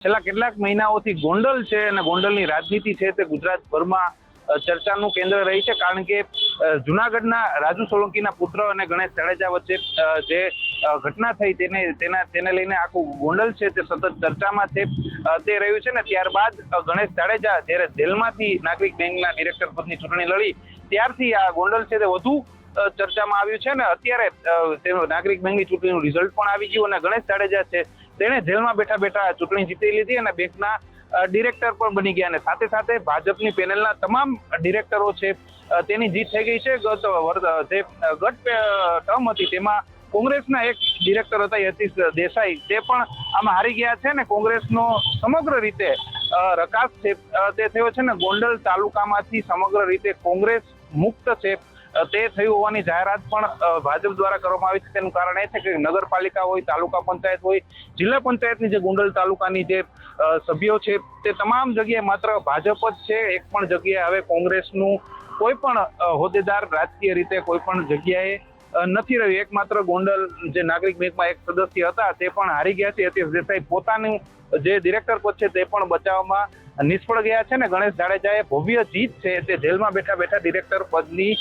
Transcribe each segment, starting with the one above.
છેલ્લા કેટલાક મહિનાઓથી ગોંડલ છે અને ગોંડલની રાજનીતિ છે તે ગુજરાતભરમાં ચર્ચાનું કેન્દ્ર રહી છે કારણ કે જુનાગઢના રાજુ સોલંકીના પુત્ર અને ગણેશ જાડેજા વચ્ચે જે ઘટના થઈ તેને, તેના, તેને લઈને આખું ગોંડલ છે તે સતત ચર્ચામાં છે તે રહ્યું છે ને ત્યારબાદ ગણેશ જાડેજા જ્યારે જેલમાંથી નાગરિક બેંકના ડિરેક્ટર પદની ચૂંટણી લડી, ત્યારથી આ ગોંડલ છે તે વધુ ચર્ચામાં આવ્યું છે ને અત્યારે નાગરિક બેંકની ચૂંટણીનું રિઝલ્ટ પણ આવી ગયું અને ગણેશ જાડેજા છે તેણે જેલમાં બેઠા બેઠા ચૂંટણી જીતી લીધી અને બેંકના ડિરેક્ટર પણ બની ગયા અને સાથે સાથે ભાજપની પેનલના તમામ ડિરેક્ટરો છે તેની જીત થઈ ગઈ છે. ગત જે ગત ટર્મ હતી તેમાં કોંગ્રેસના એક ડિરેક્ટર હતા, યતીશ દેસાઈ. તે પણ આમાં હારી ગયા છે ને કોંગ્રેસનો સમગ્ર રીતે રકાસ છે તે થયો છે ને ગોંડલ તાલુકામાંથી સમગ્ર રીતે કોંગ્રેસ મુક્ત છે. તે થયું હોવાની જાહેરાત પણ ભાજપ દ્વારા કરવામાં આવી છે. તેનું કારણ એ છે કે નગરપાલિકા હોય, તાલુકા પંચાયત હોય, જિલ્લા પંચાયતની જે ગોંડલ તાલુકાની જે સભ્યો છે, તે તમામ જગ્યાએ માત્ર ભાજપ જ છે. એક પણ જગ્યાએ હવે કોંગ્રેસનું કોઈ પણ હોદ્દેદાર રાજકીય રીતે કોઈ પણ જગ્યાએ નથી રહ્યું. એકમાત્ર ગોંડલ જે નાગરિક બેંકમાં એક સદસ્ય હતા, તે પણ હારી ગયા છે. યતીશ દેસાઈ પોતાનું જે ડિરેક્ટર પદ છે, તે પણ બચાવવામાં નિષ્ફળ ગયા છે ને ગણેશ જાડેજાએ ભવ્ય જીત છે. તે જેલમાં બેઠા બેઠા ડિરેક્ટર પદની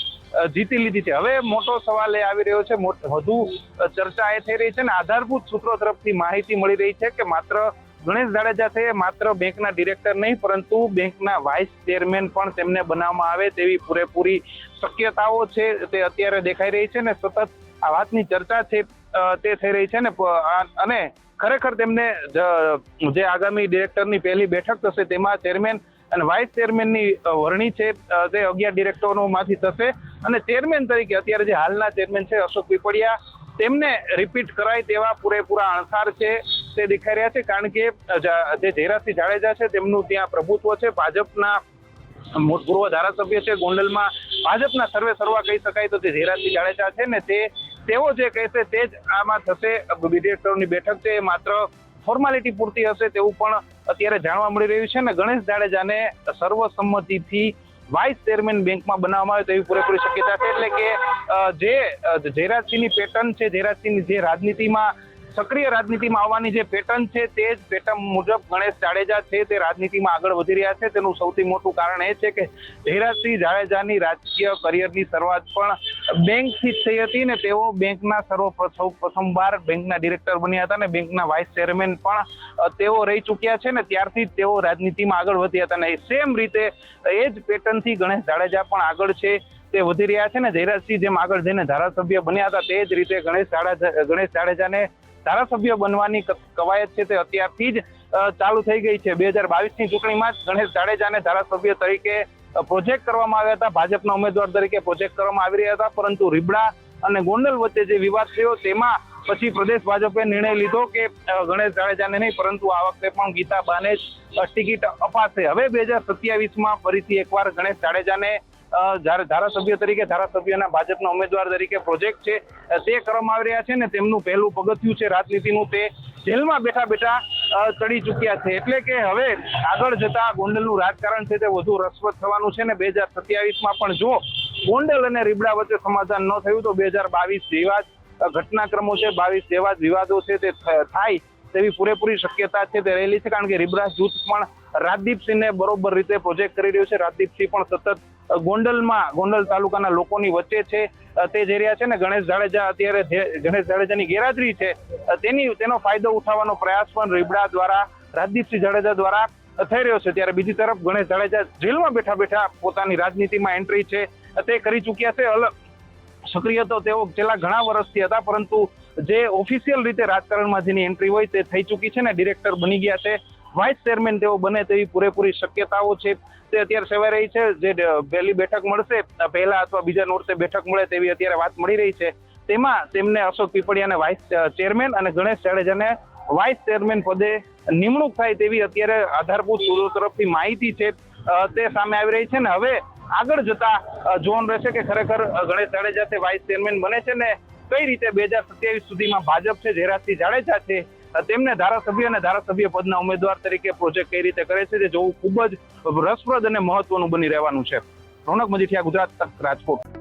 જીતી લીધી છે. હવે મોટો સવાલ એ આવી રહ્યો છે. વધુ ચર્ચા એ થઈ રહી છે ને આધારભૂત સૂત્રો તરફથી માહિતી મળી રહી છે કે માત્ર ગણેશ જાડેજા છે માત્ર બેંકના ડિરેક્ટર નહીં, પરંતુ બેંકના વાઇસ ચેરમેન પણ તેમને બનાવવામાં આવે તેવી પૂરેપૂરી શક્યતાઓ છે તે અત્યારે દેખાઈ રહી છે ને સતત આ વાતની ચર્ચા છે તે થઈ રહી છે ને અને ખરેખર તેમને જે આગામી ડિરેક્ટરની પહેલી બેઠક થશે તેમાં ચેરમેન અને વાઇસ ચેરમેનની વરણી છે તે અગિયાર ડિરેક્ટરોમાંથી થશે. અને ચેરમેન તરીકે અત્યારે જે હાલના ચેરમેન છે, અશોક પીપળિયા તેમને રિપીટ કરાય તેવા પૂરેપૂરા અણસાર છે, તે દેખાઈ રહ્યા છે. કારણ કે જે જયરાજસિંહ જાડેજા છે, તેમનું ત્યાં પ્રભુત્વ છે. ભાજપના પૂર્વ ધારાસભ્ય છે, ગોંડલમાં ભાજપના સર્વે સર્વા કહી શકાય તો તે ઝેરાસિંહ જાડેજા છે ને તે, તેઓ જે કહેશે તે જ આમાં થશે. ડિરેક્ટરોની બેઠક છે, એ માત્ર ફોર્માલિટી પૂરતી હશે તેવું પણ અત્યારે જાણવા મળી રહ્યું છે ને ગણેશ જાડેજાને સર્વસંમતિથી વાઇસ ચેરમેન બેંકમાં બનાવવામાં આવે તેવી પૂરેપૂરી શક્યતા છે. એટલે કે જે જયરાજસિંહની પેટર્ન છે, જયરાજસિંહની જે રાજનીતિમાં, સક્રિય રાજનીતિમાં આવવાની જે પેટર્ન છે, તે જ પેટર્ન મુજબ ગણેશ જાડેજા છે, તે રાજનીતિમાં આગળ વધી રહ્યા છે. તેનું સૌથી મોટું કારણ એ છે કે ધીરાજસિંહ જાડેજાની રાજકીય કરિયરની શરૂઆત પણ બેંકથી જ થઈ હતી ને તેઓ બેંકના સર્વપ્રથમ પ્રથમવાર બેંકના ડિરેક્ટર બન્યા હતા ને બેંકના વાઇસ ચેરમેન પણ તેઓ રહી ચૂક્યા છે ને ત્યારથી જ તેઓ રાજનીતિમાં આગળ વધ્યા હતા ને સેમ રીતે, એ જ પેટર્નથી ગણેશ જાડેજા પણ આગળ છે, તે વધી રહ્યા છે ને જયરાજસિંહ જેમ આગળ જઈને ધારાસભ્ય બન્યા હતા, તે જ રીતે ગણેશ જાડેજા ગણેશ જાડેજાને ધારાસભ્ય બનવાની કવાયત છે તે અત્યારથી જ ચાલુ થઈ ગઈ છે. બે હજાર બાવીસની ચૂંટણીમાં જ ગણેશ જાડેજાને ધારાસભ્ય તરીકે પ્રોજેક્ટ કરવામાં આવ્યા હતા. ભાજપના ઉમેદવાર તરીકે પ્રોજેક્ટ કરવામાં આવી રહ્યા હતા. પરંતુ રીબડા અને ગોંડલ વચ્ચે જે વિવાદ થયો તેમાં પછી પ્રદેશ ભાજપે નિર્ણય લીધો કે ગણેશ જાડેજાને નહીં પરંતુ આ વખતે પણ ગીતાબાને જ અ, ટિકિટ અપાશે. હવે બે હજાર સત્યાવીસમાં ફરીથી એકવાર ગણેશ જાડેજાને ધારાસભ્ય તરીકે ધારાસભ્યના ભાજપના ઉમેદવાર તરીકે પ્રોજેક્ટ છે તે કરવામાં આવી રહ્યા છે ને તેમનું પહેલું પગથિયું છે રાજનીતિનું તે જેલમાં બેઠા બેઠા ચડી ચૂક્યા છે. એટલે કે હવે આગળ જતા ગોંડલનું રાજકારણ છે તે વધુ રસપ્રદ થવાનું છે ને બે હજાર સત્યાવીસમાં પણ જો ગોંડલ અને રીબડા વચ્ચે સમાધાન ન થયું તો બે હજાર બાવીસ જેવા જ ઘટનાક્રમો છે, બાવીસ જેવા જ વિવાદો છે તે થાય તેવી પૂરેપૂરી શક્યતા છે તે રહેલી છે. કારણ કે રીબડા જૂથ પણ રાજદીપસિંહને બરોબર રીતે પ્રોજેક્ટ કરી રહ્યું છે. રાજદીપસિંહ પણ સતત ગોંડલમાં, ગોંડલ તાલુકાના લોકોની વચ્ચે છે તે જઈ રહ્યા છે ને ગણેશ જાડેજા અત્યારે ગણેશ જાડેજાની ગેરહાજરી છે તેની, તેનો ફાયદો ઉઠાવવાનો પ્રયાસ પણ રીબડા દ્વારા, રાજદીપસિંહ જાડેજા દ્વારા થઈ રહ્યો છે. ત્યારે બીજી તરફ ગણેશ જાડેજા જેલમાં બેઠા બેઠા પોતાની રાજનીતિમાં એન્ટ્રી છે તે કરી ચૂક્યા છે. અલગ સક્રિય તો તેઓ છેલ્લા ઘણા વર્ષથી હતા, પરંતુ જે ઓફિશિયલ રીતે રાજકારણમાં જેની એન્ટ્રી હોય તે થઈ ચૂકી છે ને ડિરેક્ટર બની ગયા છે. વાઇસ ચેરમેન તેઓ બને તેવી પૂરેપૂરી શક્યતાઓ છે. તે અત્યારે સેવાઈ રહી છે. જે પહેલી બેઠક મળશે પહેલા અથવા બીજા નોરતે બેઠક મળે તેવી અત્યારે વાત મળી રહી છે. તેમાં તેમને અશોક પીપળિયાને વાઇસ ચેરમેન અને ગણેશ જાડેજાને વાઇસ ચેરમેન પદે નિમણૂક થાય તેવી અત્યારે આધારભૂત સૂત્રો તરફથી માહિતી છે. તે સામે આવી રહી છે ને હવે આગળ જતા જોવાનું રહેશે કે ખરેખર ગણેશ જાડેજા તે વાઇસ ચેરમેન બને છે ને કઈ રીતે બે હજાર સત્યાવીસ સુધીમાં ભાજપ છે જેરાજસિંહ જાડેજા છે તેમને ધારાસભ્ય અને ધારાસભ્ય પદના ઉમેદવાર તરીકે પ્રોજેક્ટ કઈ રીતે કરે છે તે જોવું ખૂબ જ રસપ્રદ અને મહત્વનું બની રહેવાનું છે. રોનક મજીઠિયા, ગુજરાત તક રાજકોટ.